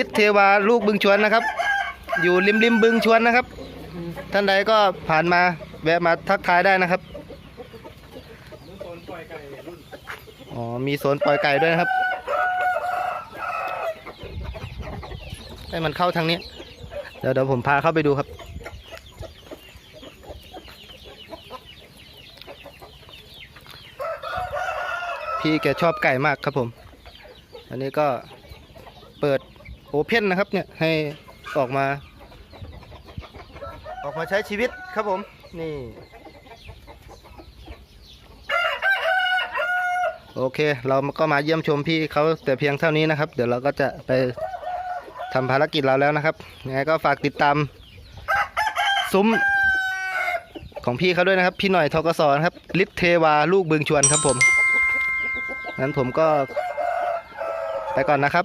ฤทธิ์เทวาลูกบึงชวนนะครับ อยู่ริมริมบึงชวนนะครับ ท่านใดก็ผ่านมาแวะมาทักทายได้นะครับอ๋อมีโซนปล่อยไก่ด้วยนะครับ ให้มันเข้าทางนี้ เดี๋ยวเดี๋ยวผมพาเข้าไปดูครับพี่แกชอบไก่มากครับผม อันนี้ก็ เปิดโอเพนนะครับเนี่ยให้ออกมา ออกมาใช้ชีวิตครับผม นี่ โอเค เราก็มาเยี่ยมชมพี่เขาแต่เพียงเท่านี้นะครับ เดี๋ยวเราก็จะไปทำภารกิจเราแล้วนะครับยังไงก็ฝากติดตาม ซุ้มของพี่เขาด้วยนะครับ พี่หน่อยทกศนะครับลิทเทวาลูกบึงชวนครับผม งั้นผมก็ไปก่อนนะครับ